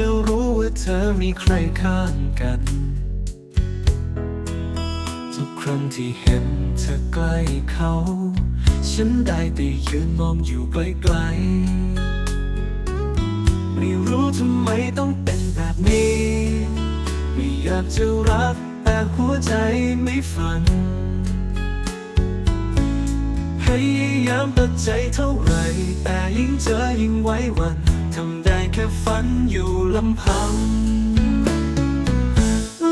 จะรู้ว่าเธอมีใครข้างกัน ทุกครั้งที่เห็นเธอใกล้เขา ฉันได้แต่ยืนมองอยู่ไกลๆไม่รู้ทำไมต้องเป็นแบบนี้ ไม่อยากจะรักแต่หัวใจไม่ฝัน พยายามตัดใจเท่าไหรแต่ยิ่งเจอยิ่งไว้วันทำได้ แค่ฝันอยู่ลำพัง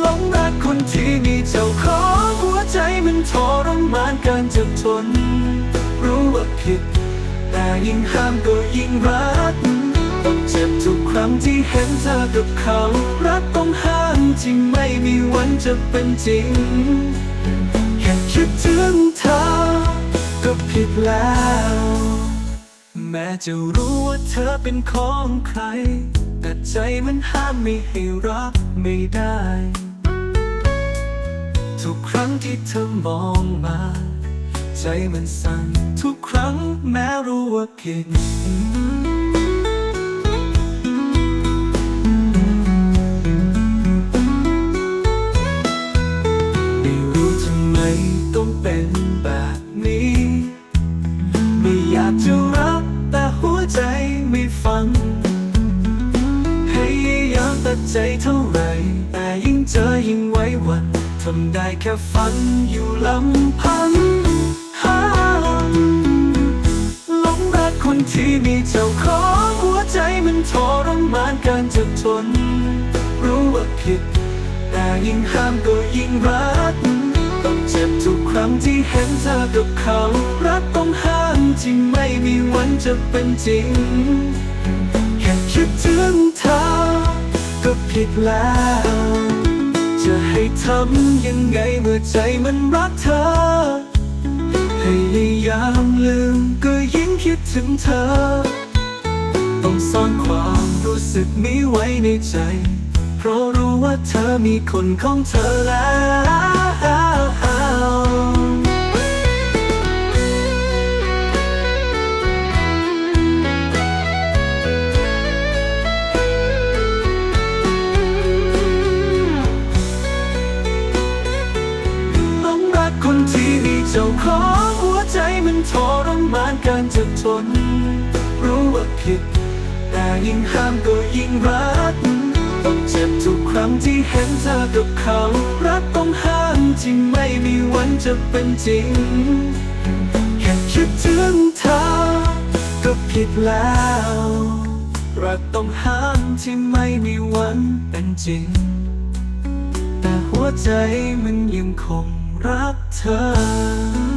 หลงรักคนที่มีเจ้าของหัวใจมันทรมานเกินจะทน รู้ว่าผิด แต่ยิ่งห้ามก็ยิ่งรักต้องเจ็บทุกครั้งที่เห็นเธอกับเขา รักต้องห้ามจริงไม่มีวันจะเป็นจริง แค่คิดถึงเธอก็ผิดแล้ว แม้จะรู้ว่าเธอเป็นของใคร แต่ใจมันห้ามไม่ให้รักไม่ได้ ทุกครั้งที่เธอมองมา ใจมันสั่นทุกครั้งแม้รู้ว่าผิด ไหรแต่ยิ่งเจอยิ่งไว้วันทำได้แค่ฝันอยู่ลำพังฮ่าหลงรักคนที่มีเจ้าของหัวใจมันทรมานเกินจะทน รู้ว่าผิด แต่ยิ่งห้ามก็ยิ่งรักต้องเจ็บทุกครั้งที่เห็นเธอกับเขา รักต้องห้ามจริงไม่มีวันจะเป็นจริง แค่คิดถึง อก็ผิดแล้ว จะให้ทำยังไงเมื่อใจมันรักเธอพยายามลืมก็ยิ่งคิดถึงเธอ ต้องซ่อนความรู้สึกนี้ไว้ในใจ เพราะรู้ว่าเธอมีคนของเธอแล้ว เจ้าของหัวใจมันทรมานเกินจะทน รู้ว่าผิด แต่ยิ่งห้ามก็ยิ่งรักต้องเจ็บทุกครั้งที่เห็นเธอกับเขา รักต้องห้ามจริงไม่มีวันจะเป็นจริง แค่คิดถึงเธอ ก็ผิดแล้ว รักต้องห้ามที่ไม่มีวันเป็นจริง แต่หัวใจมันยังคง รักเธอ